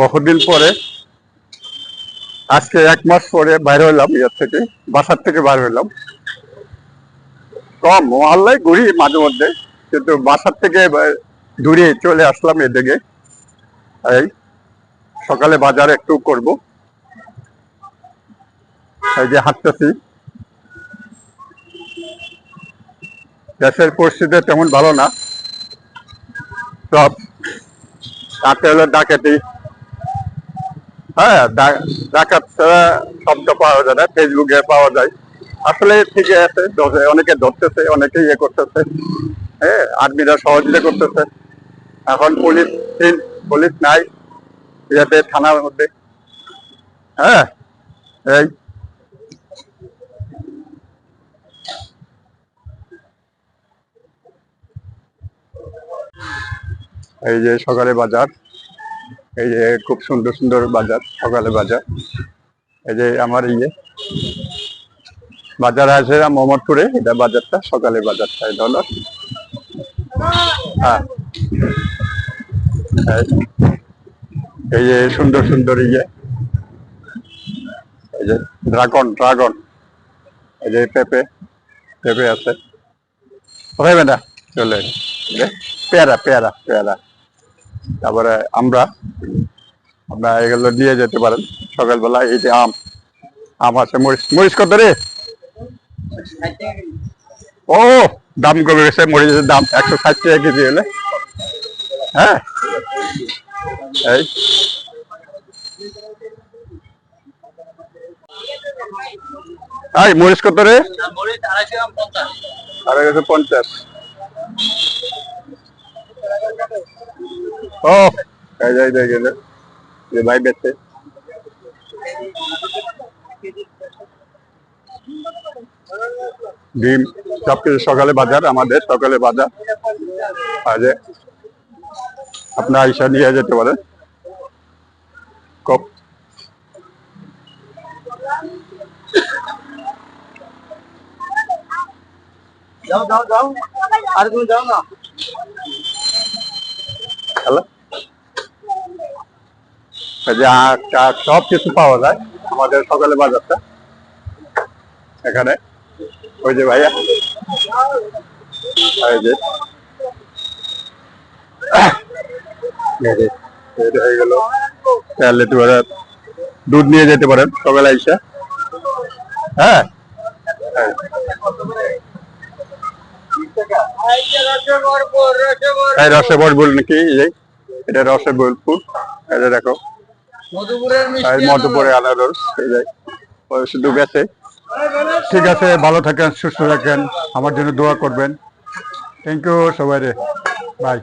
বহুদিন পরে, আজকে এক মাস পরে বাইরে হলাম ইয়ার থেকে, বাসার থেকে বাইরে হলাম কম মহল্লায় ঘুরি মাঝে মধ্যে, কিন্তু বাসার থেকে দূরে চলে আসলাম এদিকে। এই, সকালে বাজার একটু করব। এই যে হাঁটতেছি। দেশের পরিস্থিতি তেমন ভালো না। সব, তাতে হলো ডাকাতি। হ্যাঁ ডাকাত ছাড়া শব্দ পাওয়া যায় না, ফেসবুকে পাওয়া যায়। আসলে ঠিকই আছে অনেকে ধরতেছে, অনেকে ইয়ে করতেছে। হ্যাঁ আর্মিরা সহযোগিতা করতেছে। এখন পুলিশ পুলিশ নাই ইয়াতে থানার মধ্যে হ্যাঁ এই। এই যে সকালে বাজার। এই যে খুব সুন্দর সুন্দর বাজার, সকালে বাজার। এই যে আমার ইয়ে। বাজার আছে মোহাম্মদপুরে, এটা বাজারটা, সকালে বাজারটা, এটা হলো। হ্যাঁ। এই- যে সুন্দর সুন্দর ইয়ে। এই যে ড্রাগন ড্রাগন। এই যে পেঁপে পেঁপে আছে। কোথায় বেটা, চলে পেয়ারা পেয়ারা পেয়ারা। তারপরে আমরা, আপনার এগুলো নিয়ে যেতে পারেন। সকালবেলা এই যে আম আম আছে, মরিচ মরিচ কত রে? ও, দাম কমে গেছে, মরিচের দাম একশো ষাট টাকা কেজি হলে। হ্যাঁ? এই। এই, মরিচ কত রে? পঞ্চাশ। ডিম, সবকিছু সকালে বাজার, আমাদের সকালে বাজার। যে, আপনার আইসা নিয়ে যেতে পারেন খুব যাও যাও যাও। আর তুমি যাও না। সব কিছু পাওয়া যায় আমাদের সকালে বাজারটা। এখানে। ওই যে ভাইয়া। এই যে। হয়ে গেল। তাহলে দুধ নিয়ে যেতে পারেন সকালে আইসা হ্যাঁ? হ্যাঁ। এই রসে বলবুল নাকি? এই এটা রসে বলপুর এটা দেখো। আর মিষ্টি আনারস। এই যে, শুধু গেছে। ঠিক আছে ভালো থাকেন সুস্থ থাকেন। আমার জন্য দোয়া করবেন। থ্যাংক ইউ সবাই রে। বাই